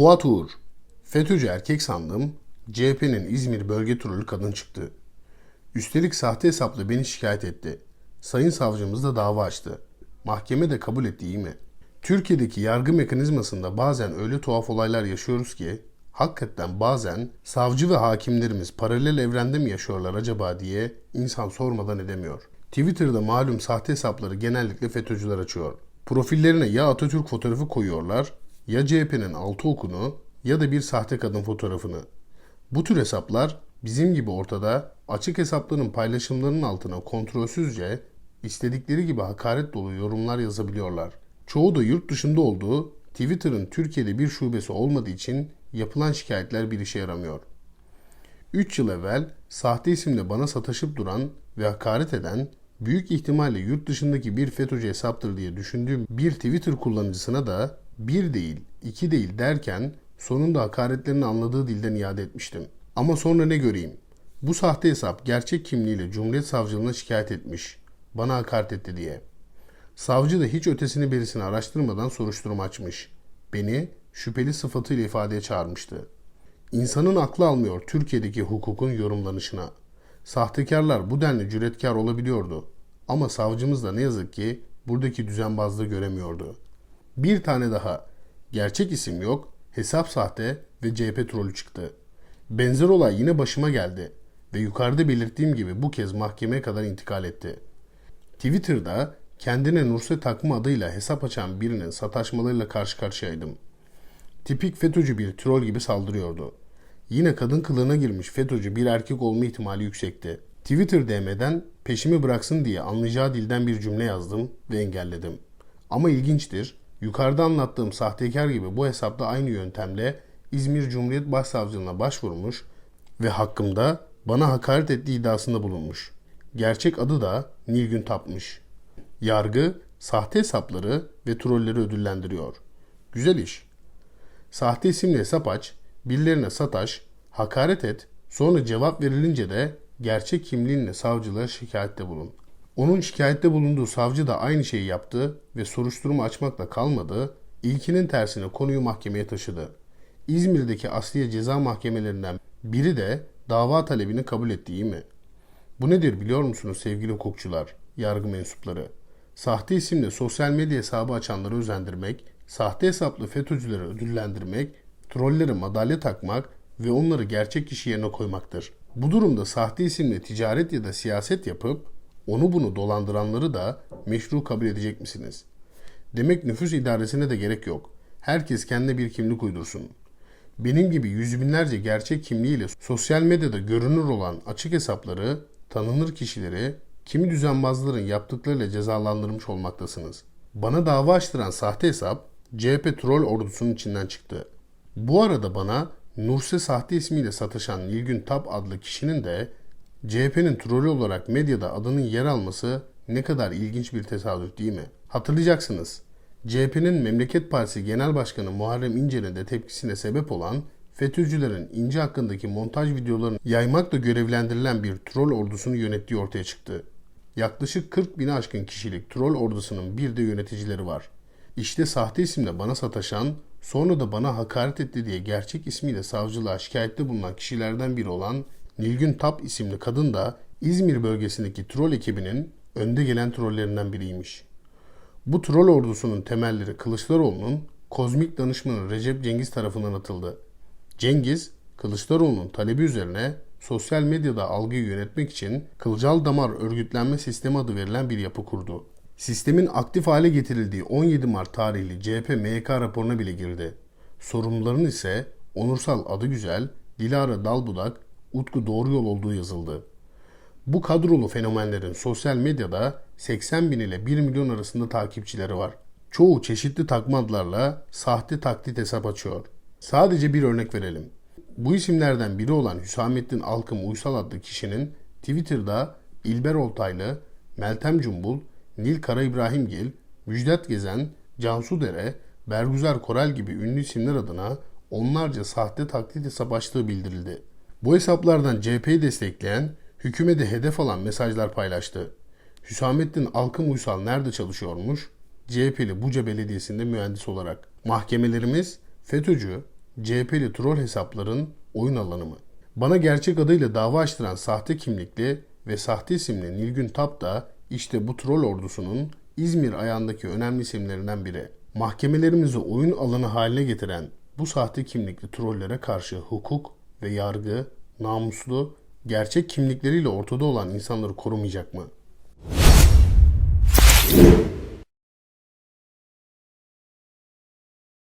Fuat Uğur. FETÖ'cü erkek sandım. CHP'nin İzmir bölge trolü kadın çıktı. Üstelik sahte hesapla beni şikayet etti. Sayın savcımız da dava açtı. Mahkeme de kabul etti iyi mi? Türkiye'deki yargı mekanizmasında bazen öyle tuhaf olaylar yaşıyoruz ki hakikaten bazen savcı ve hakimlerimiz paralel evrende mi yaşıyorlar acaba diye insan sormadan edemiyor. Twitter'da malum sahte hesapları genellikle FETÖ'cüler açıyor. Profillerine ya Atatürk fotoğrafı koyuyorlar ya CHP'nin altı okunu ya da bir sahte kadın fotoğrafını. Bu tür hesaplar bizim gibi ortada açık hesapların paylaşımlarının altına kontrolsüzce istedikleri gibi hakaret dolu yorumlar yazabiliyorlar. Çoğu da yurt dışında olduğu Twitter'ın Türkiye'de bir şubesi olmadığı için yapılan şikayetler bir işe yaramıyor. 3 yıl evvel sahte isimle bana sataşıp duran ve hakaret eden büyük ihtimalle yurt dışındaki bir FETÖ'cü hesaptır diye düşündüğüm bir Twitter kullanıcısına da bir değil, iki değil derken sonunda hakaretlerini anladığı dilden iade etmiştim. Ama sonra ne göreyim? Bu sahte hesap gerçek kimliğiyle Cumhuriyet Savcılığına şikayet etmiş. Bana hakaret etti diye. Savcı da hiç ötesini berisini araştırmadan soruşturma açmış. Beni şüpheli sıfatıyla ifadeye çağırmıştı. İnsanın aklı almıyor Türkiye'deki hukukun yorumlanışına. Sahtekarlar bu denli cüretkar olabiliyordu. Ama savcımız da ne yazık ki buradaki düzenbazlığı göremiyordu. Bir tane daha. Gerçek isim yok, hesap sahte ve CHP trolü çıktı. Benzer olay yine başıma geldi ve yukarıda belirttiğim gibi bu kez mahkemeye kadar intikal etti. Twitter'da kendine Nurse Takma adıyla hesap açan birinin sataşmalarıyla karşı karşıyaydım. Tipik FETÖ'cü bir troll gibi saldırıyordu. Yine kadın kılığına girmiş FETÖ'cü bir erkek olma ihtimali yüksekti. Twitter DM'den peşimi bıraksın diye anlayacağı dilden bir cümle yazdım ve engelledim. Ama ilginçtir, yukarıda anlattığım sahtekar gibi bu hesapta aynı yöntemle İzmir Cumhuriyet Başsavcılığına başvurmuş ve hakkımda bana hakaret ettiği iddiasında bulunmuş. Gerçek adı da Nilgün Tapmış. Yargı, sahte hesapları ve trolleri ödüllendiriyor. Güzel iş. Sahte isimli hesap aç, birilerine sataş, hakaret et, sonra cevap verilince de gerçek kimliğinle savcılığa şikayette bulun. Onun şikayette bulunduğu savcı da aynı şeyi yaptı ve soruşturma açmakla kalmadı, ilkinin tersine konuyu mahkemeye taşıdı. İzmir'deki asliye ceza mahkemelerinden biri de dava talebini kabul etti iyi mi? Bu nedir biliyor musunuz sevgili hukukçular, yargı mensupları? Sahte isimle sosyal medya hesabı açanları özendirmek, sahte hesaplı FETÖ'cüleri ödüllendirmek, trollere madalya takmak ve onları gerçek kişi yerine koymaktır. Bu durumda sahte isimle ticaret ya da siyaset yapıp onu bunu dolandıranları da meşru kabul edecek misiniz? Demek nüfus idaresine de gerek yok. Herkes kendine bir kimlik uydursun. Benim gibi yüz binlerce gerçek kimliğiyle sosyal medyada görünür olan açık hesapları, tanınır kişileri, kimi düzenbazların yaptıklarıyla cezalandırmış olmaktasınız. Bana dava açtıran sahte hesap CHP troll ordusunun içinden çıktı. Bu arada bana Nurse sahte ismiyle sataşan Nilgün Tap adlı kişinin de CHP'nin trolü olarak medyada adının yer alması ne kadar ilginç bir tesadüf değil mi? Hatırlayacaksınız. CHP'nin Memleket Partisi Genel Başkanı Muharrem İnce'nin de tepkisine sebep olan FETÖ'cülerin İnce hakkındaki montaj videolarını yaymakla görevlendirilen bir troll ordusunu yönettiği ortaya çıktı. Yaklaşık 40 bini aşkın kişilik troll ordusunun bir de yöneticileri var. İşte sahte isimle bana sataşan, sonra da bana hakaret etti diye gerçek ismiyle savcılığa şikayette bulunan kişilerden biri olan Nilgün Tap isimli kadın da İzmir bölgesindeki troll ekibinin önde gelen trollerinden biriymiş. Bu troll ordusunun temelleri Kılıçdaroğlu'nun kozmik danışmanı Recep Cengiz tarafından atıldı. Cengiz, Kılıçdaroğlu'nun talebi üzerine sosyal medyada algıyı yönetmek için Kılcal Damar Örgütlenme Sistemi adı verilen bir yapı kurdu. Sistemin aktif hale getirildiği 17 Mart tarihli CHP MYK raporuna bile girdi. Sorumluların ise Onursal Adıgüzel, Dilara Dalbudak, Utku Doğru Yol olduğu yazıldı. Bu kadrolu fenomenlerin sosyal medyada 80 bin ile 1 milyon arasında takipçileri var. Çoğu çeşitli takma adlarla sahte taklit hesap açıyor. Sadece bir örnek verelim. Bu isimlerden biri olan Hüsamettin Alkım Uysal adlı kişinin Twitter'da İlber Oltaylı, Meltem Cumbul, Nil Kara İbrahimgil, Müjdat Gezen, Cansu Dere, Bergüzar Korel gibi ünlü isimler adına onlarca sahte taklit hesap açtığı bildirildi. Bu hesaplardan CHP'yi destekleyen, hükümete hedef alan mesajlar paylaştı. Hüsamettin Alkım Uysal nerede çalışıyormuş? CHP'li Buca Belediyesi'nde mühendis olarak. Mahkemelerimiz FETÖ'cü, CHP'li troll hesapların oyun alanı mı? Bana gerçek adıyla dava açtıran sahte kimlikli ve sahte isimli Nilgün Tap da işte bu troll ordusunun İzmir ayağındaki önemli isimlerinden biri. Mahkemelerimizi oyun alanı haline getiren bu sahte kimlikli trollere karşı hukuk ve yargı namuslu, gerçek kimlikleriyle ortada olan insanları korumayacak mı?